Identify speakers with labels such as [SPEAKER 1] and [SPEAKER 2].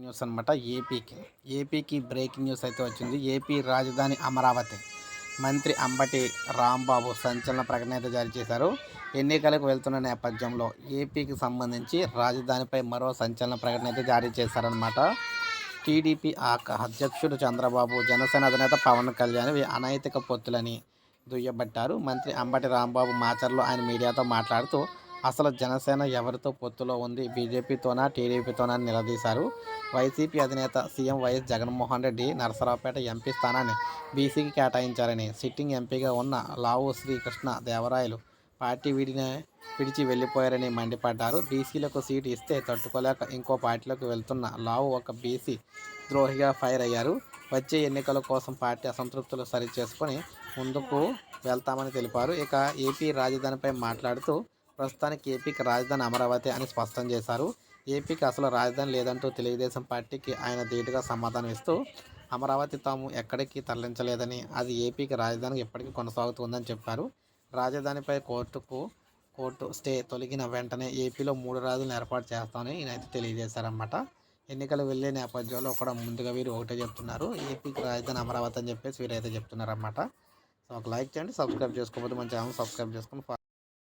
[SPEAKER 1] News అనమాట ఏపీకి ఏపీకి బ్రేకింగ్ న్యూస్ అయితే వచ్చింది. ఏపీ రాజధాని అమరావతి. మంత్రి అంబటి రాంబాబు సంచలన ప్రకటన అయితే జారీ చేశారు. ఎన్నికలకు వెళ్తున్న నేపథ్యంలో ఏపీకి సంబంధించి రాజధానిపై మరో సంచలన ప్రకటన అయితే జారీ చేశారనమాట టీడీపీ అధ్యక్షుడు చంద్రబాబు జనసేన అధినేత పవన్ కళ్యాణ్ అనైతిక పొత్తులని దుయ్యబట్టారు. మంత్రి అంబటి రాంబాబు మాచర్లో ఆయన మీడియాతో మాట్లాడుతూ అసలు జనసేన ఎవరితో పొత్తులో ఉంది? బీజేపీతోనా టీడీపీతోనా నిలదీశారు. వైసీపీ అధినేత CM YS Jaganmohan Reddy Narasaraopet MP స్థానాన్ని బీసీకి కేటాయించారని సిట్టింగ్ ఎంపీగా ఉన్న లావు శ్రీకృష్ణ దేవరాయలు పార్టీ వీడిని విడిచి వెళ్ళిపోయారని మండిపడ్డారు. బీసీలకు సీటు ఇస్తే తట్టుకోలేక ఇంకో పార్టీలోకి వెళ్తున్న లావు ఒక బీసీ ద్రోహిగా ఫైర్ అయ్యారు. వచ్చే ఎన్నికల కోసం పార్టీ అసంతృప్తులు సరిచేసుకొని ముందుకు వెళ్తామని తెలిపారు. ఇక ఏపీ రాజధానిపై మాట్లాడుతూ ప్రస్తుతానికి ఏపీకి రాజధాని అమరావతి అని స్పష్టం చేశారు. ఏపీకి అసలు రాజధాని లేదంటూ తెలుగుదేశం పార్టీకి ఆయన ధీటుగా సమాధానం ఇస్తూ అమరావతి తాము ఎక్కడికి తరలించలేదని అది ఏపీకి రాజధాని ఎప్పటికీ కొనసాగుతుందని చెప్పారు. రాజధానిపై కోర్టుకు కోర్టు స్టే తొలగిన వెంటనే ఏపీలో మూడు రాజులను ఏర్పాటు చేస్తామని ఈయనైతే తెలియజేశారన్నమాట. ఎన్నికలు వెళ్ళే నేపథ్యంలో కూడా ముందుగా వీరు ఒకటే చెప్తున్నారు. ఏపీకి రాజధాని అమరావతి అని చెప్పేసి వీరైతే చెప్తున్నారన్నమాట. సో ఒక లైక్ చేయండి సబ్స్క్రైబ్ చేసుకోకపోతే మన ఛానల్ సబ్స్క్రైబ్ చేసుకొని